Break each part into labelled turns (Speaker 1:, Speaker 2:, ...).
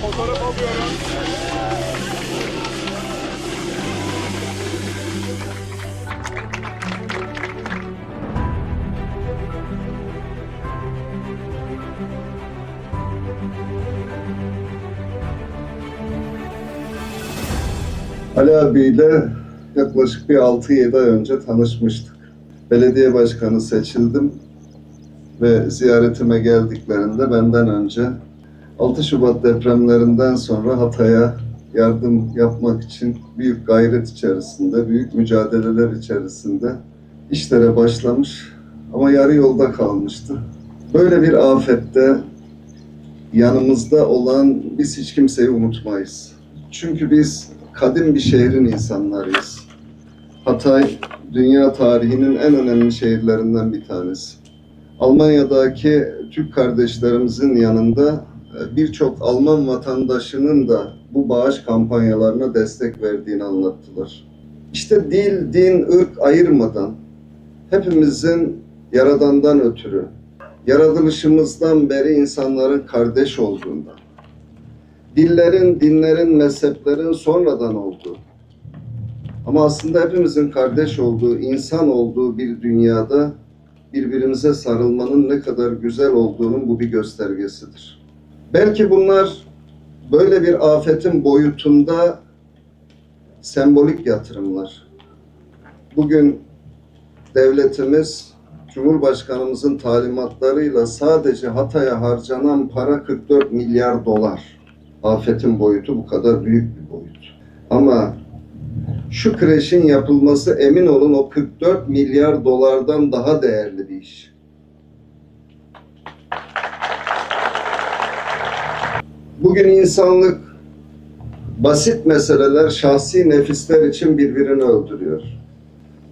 Speaker 1: Fotoğraf alıyorum.
Speaker 2: Ali abiyle yaklaşık bir 6-7 ay önce tanışmıştık. Belediye başkanı seçildim ve ziyaretime geldiklerinde benden önce 6 Şubat depremlerinden sonra Hatay'a yardım yapmak için büyük gayret içerisinde, büyük mücadeleler içerisinde işlere başlamış ama yarı yolda kalmıştı. Böyle bir afette yanımızda olan biz hiç kimseyi unutmayız. Çünkü biz kadim bir şehrin insanlarıyız. Hatay, dünya tarihinin en önemli şehirlerinden bir tanesi. Almanya'daki Türk kardeşlerimizin yanında birçok Alman vatandaşının da bu bağış kampanyalarına destek verdiğini anlattılar. İşte dil, din, ırk ayırmadan hepimizin Yaradan'dan ötürü, yaratılışımızdan beri insanların kardeş olduğundan, dillerin, dinlerin, mezheplerin sonradan olduğu ama aslında hepimizin kardeş olduğu, insan olduğu bir dünyada birbirimize sarılmanın ne kadar güzel olduğunun bu bir göstergesidir. Belki bunlar böyle bir afetin boyutunda sembolik yatırımlar. Bugün devletimiz Cumhurbaşkanımızın talimatlarıyla sadece Hatay'a harcanan para 44 milyar dolar. Afetin boyutu bu kadar büyük bir boyut. Ama şu kreşin yapılması emin olun o 44 milyar dolardan daha değerli bir iş. Bugün insanlık basit meseleler, şahsi nefisler için birbirini öldürüyor.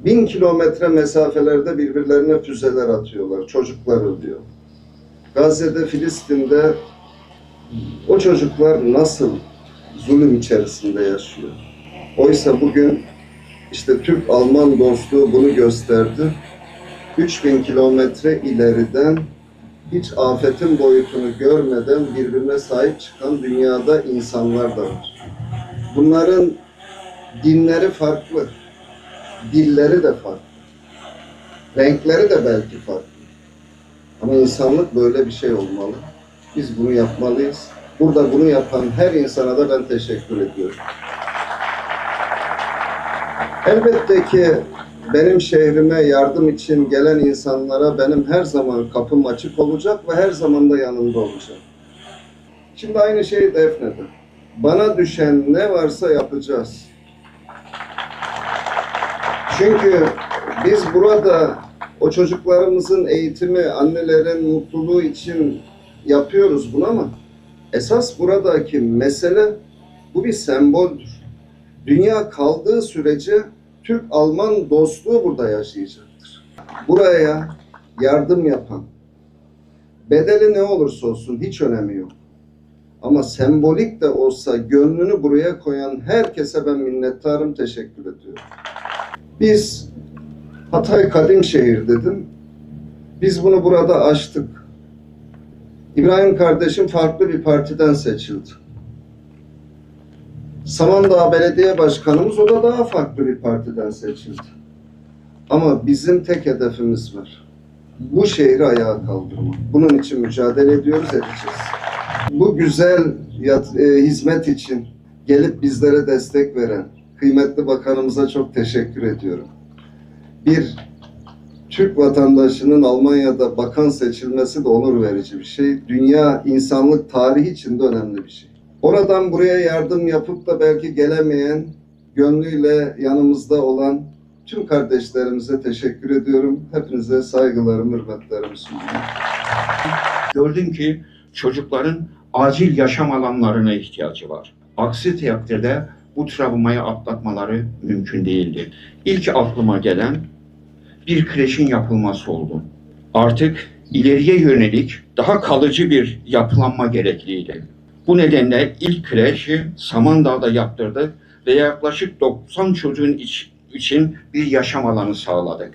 Speaker 2: Bin kilometre mesafelerde birbirlerine füzeler atıyorlar, çocuklar ölüyor. Gazze'de, Filistin'de o çocuklar nasıl zulüm içerisinde yaşıyor? Oysa bugün işte Türk-Alman dostluğu bunu gösterdi. 3000 kilometre ileriden hiç afetin boyutunu görmeden birbirine sahip çıkan dünyada insanlar da var. Bunların dinleri farklı, dilleri de farklı, renkleri de belki farklı. Ama insanlık böyle bir şey olmalı. Biz bunu yapmalıyız. Burada bunu yapan her insana da ben teşekkür ediyorum. Elbette ki benim şehrime yardım için gelen insanlara benim her zaman kapım açık olacak ve her zaman da yanında olacağım. Şimdi aynı şey Defne'de. Bana düşen ne varsa yapacağız. Çünkü biz burada o çocuklarımızın eğitimi, annelerin mutluluğu için yapıyoruz bunu ama esas buradaki mesele bu bir semboldür. Dünya kaldığı sürece Türk-Alman dostluğu burada yaşayacaktır. Buraya yardım yapan, bedeli ne olursa olsun hiç önemi yok. Ama sembolik de olsa gönlünü buraya koyan herkese ben minnettarım, teşekkür ediyorum. Biz Hatay Kadim Şehir dedim. Biz bunu burada açtık. İbrahim kardeşim farklı bir partiden seçildi. Samandağ Belediye Başkanımız o da daha farklı bir partiden seçildi. Ama bizim tek hedefimiz var. Bu şehri ayağa kaldırmak. Bunun için mücadele ediyoruz, edeceğiz. Bu güzel e, hizmet için gelip bizlere destek veren kıymetli bakanımıza çok teşekkür ediyorum. Bir Türk vatandaşının Almanya'da bakan seçilmesi de onur verici bir şey. Dünya insanlık tarihi için de önemli bir şey. Oradan buraya yardım yapıp da belki gelemeyen, gönlüyle yanımızda olan tüm kardeşlerimize teşekkür ediyorum. Hepinize saygılarımı, hürmetlerimi sunuyorum.
Speaker 3: gördüm ki çocukların acil yaşam alanlarına ihtiyacı var. Aksi takdirde bu travmayı atlatmaları mümkün değildi. İlk aklıma gelen bir kreşin yapılması oldu. Artık ileriye yönelik daha kalıcı bir yapılanma gerekliydi. Bu nedenle ilk kreşi Samandağ'da yaptırdık ve yaklaşık 90 çocuğun iç- için bir yaşam alanı sağladık.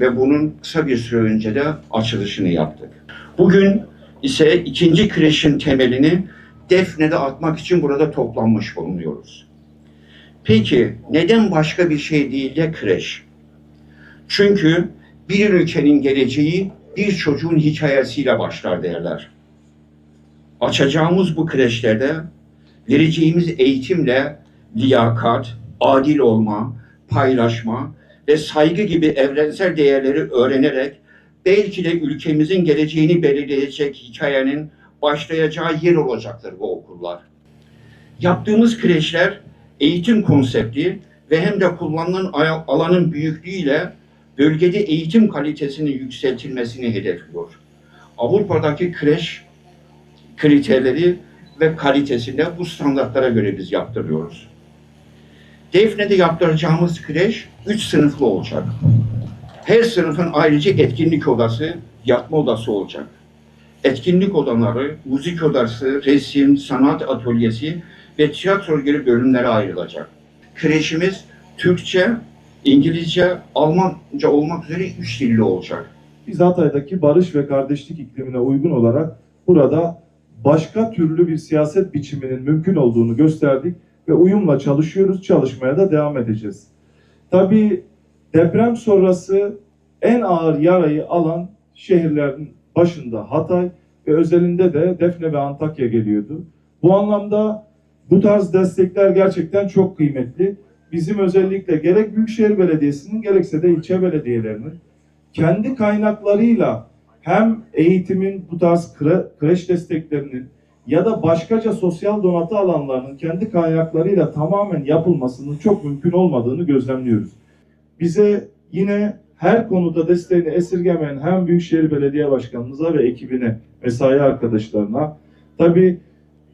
Speaker 3: Ve bunun kısa bir süre önce de açılışını yaptık. Bugün ise ikinci kreşin temelini Defne'de atmak için burada toplanmış bulunuyoruz. Peki neden başka bir şey değil de kreş? Çünkü bir ülkenin geleceği bir çocuğun hikayesiyle başlar derler. Açacağımız bu kreşlerde vereceğimiz eğitimle liyakat, adil olma, paylaşma ve saygı gibi evrensel değerleri öğrenerek belki de ülkemizin geleceğini belirleyecek hikayenin başlayacağı yer olacaktır bu okullar. Yaptığımız kreşler eğitim konsepti ve hem de kullanılan alanın büyüklüğüyle bölgede eğitim kalitesinin yükseltilmesini hedefliyor. Avrupa'daki kreş kriterleri ve kalitesinde bu standartlara göre biz yaptırıyoruz. Defne'de yaptıracağımız kreş 3 sınıflı olacak. Her sınıfın ayrıca etkinlik odası, yatma odası olacak. Etkinlik odaları, müzik odası, resim, sanat atölyesi ve tiyatro gibi bölümlere ayrılacak. Kreşimiz Türkçe, İngilizce, Almanca olmak üzere üç dilli olacak.
Speaker 4: Biz Hatay'daki barış ve kardeşlik iklimine uygun olarak burada başka türlü bir siyaset biçiminin mümkün olduğunu gösterdik ve uyumla çalışıyoruz, çalışmaya da devam edeceğiz. Tabii deprem sonrası en ağır yarayı alan şehirlerin başında Hatay ve özelinde de Defne ve Antakya geliyordu. Bu anlamda bu tarz destekler gerçekten çok kıymetli. Bizim özellikle gerek Büyükşehir Belediyesi'nin gerekse de ilçe belediyelerinin kendi kaynaklarıyla hem eğitimin bu tarz kre- kreş desteklerinin ya da başkaca sosyal donatı alanlarının kendi kaynaklarıyla tamamen yapılmasının çok mümkün olmadığını gözlemliyoruz. Bize yine her konuda desteğini esirgemeyen hem Büyükşehir Belediye Başkanımıza ve ekibine, mesai arkadaşlarına, tabii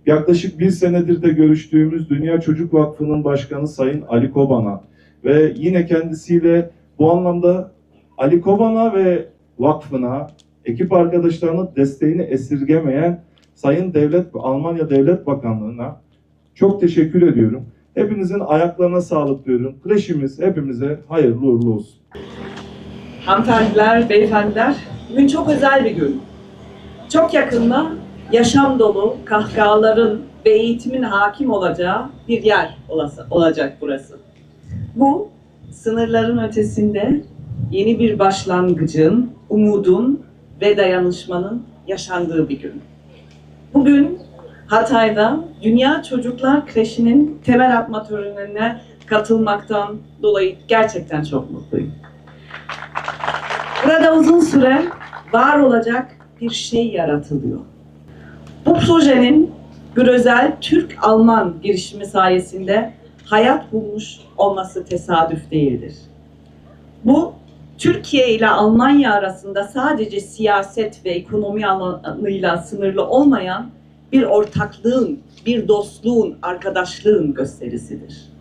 Speaker 4: yaklaşık bir senedir de görüştüğümüz Dünya Çocuk Vakfı'nın başkanı Sayın Ali Koban'a ve yine kendisiyle bu anlamda Ali Koban'a ve vakfına, ekip arkadaşlarının desteğini esirgemeyen Sayın Devlet Almanya Devlet Bakanlığı'na çok teşekkür ediyorum. Hepinizin ayaklarına sağlık diyorum. Kreşimiz hepimize hayırlı uğurlu olsun.
Speaker 5: Hanımefendiler, beyefendiler, bugün çok özel bir gün. Çok yakında yaşam dolu kahkahaların ve eğitimin hakim olacağı bir yer olası, olacak burası. Bu, sınırların ötesinde yeni bir başlangıcın, umudun ve dayanışmanın yaşandığı bir gün. Bugün Hatay'da Dünya Çocuklar Kreşi'nin temel atma törenine katılmaktan dolayı gerçekten çok mutluyum. Burada uzun süre var olacak bir şey yaratılıyor. Bu projenin bir özel Türk-Alman girişimi sayesinde hayat bulmuş olması tesadüf değildir. Bu Türkiye ile Almanya arasında sadece siyaset ve ekonomi alanıyla sınırlı olmayan bir ortaklığın, bir dostluğun, arkadaşlığın gösterisidir.